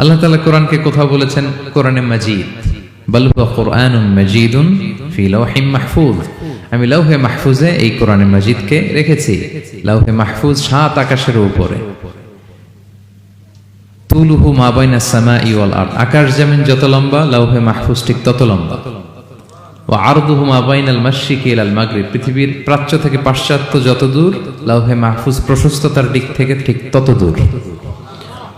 আল্লাহ তালা কোরআনকে কোথাও বলেছেন? কোরআনে মাজিদ। আমি লাউহে মাহফুজে এই কোরআনে রেখেছি। লাউহে মাহফুজ সাত আকাশের উপরে। তুলুহু আকাশ যত লম্বা, লাউহে মাহফুজ ঠিক তত লম্বা। ও আরদুহু মা বাইনাল মাশরিকি ইলাল মাগরিব। পৃথিবীর প্রাচ্য থেকে পাশ্চাত্য যত দূর, লাউহে মাহফুজ প্রশস্ততার দিক থেকে ঠিক তত দূর।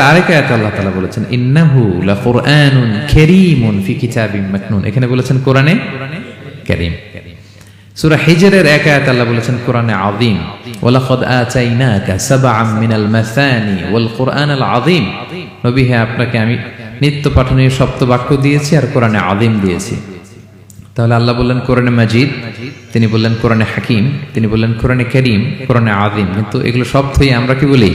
আরেক তাআলা বলেছেন এখানে বলেছেন, কোরআনে বলেছেন মিনাল আপনাকে আমি নিত্য পাঠনীয় সপ্ত বাক্য দিয়েছি আর কোরআনে আযীম দিয়েছি। তাহলে আল্লাহ বললেন, কোরআনে মাজিদ। তিনি বললেন, কোরআনে হাকিম। তিনি বললেন, কোরআনে করিম। কোরআনে আদিম কিন্তু এগুলো সব আমরা কি বলি?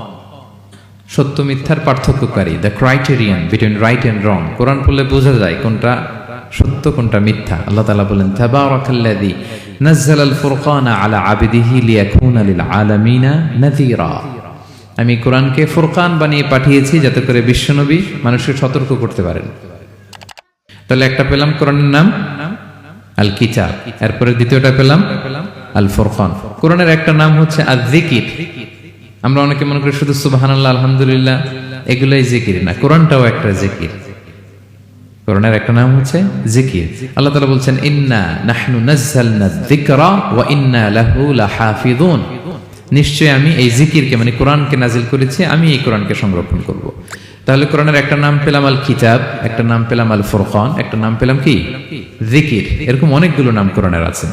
সত্য মিথ্যার পার্থক্যকারী the criterion between right and wrong Quran পড়লে বোঝা যায় কোনটা সত্য, কোনটা মিথ্যা। আল্লাহ তালা বলেন, তাবারাকাল্লাযী নাযালাল ফুরকানা আলা আবদিহি লিয়াকুনা লিল আলামিনা নাযীরা। আমি কোরআনকে ফুরকান বানিয়ে পাঠিয়েছি যাতে করে বিশ্বনবী মানুষকে সতর্ক করতে পারেন। তাহলে একটা পেলাম কোরআনের নাম আল কিতাব এরপরে দ্বিতীয়টা পেলাম আল ফুরকান কোরআনের একটা নাম হচ্ছে আল জিকির আমরা অনেকে মনে করি শুধু সুবহানাল্লাহ, আলহামদুলিল্লাহ, এগুলাই জিকির না। কোরআনটাও একটা জিকির। কোরআনের একটা নাম হচ্ছে জিকির। আল্লাহ তাআলা বলছেন, ইন্না নাহনু নাযালনা যিকরা ওয়া ইন্না লাহু লাহাফিযুন। নিশ্চয় আমি এই জিকিরকে মানে কোরআনকে নাজিল করেছি, আমি এই কোরআনকে সংরক্ষণ করব। তাহলে কোরআনের একটা নাম পেলাম আল কিতাব একটা নাম পেলাম আল ফুরকান একটা নাম পেলাম কি? জিকির। এরকম অনেকগুলো নাম কোরআনের আছে।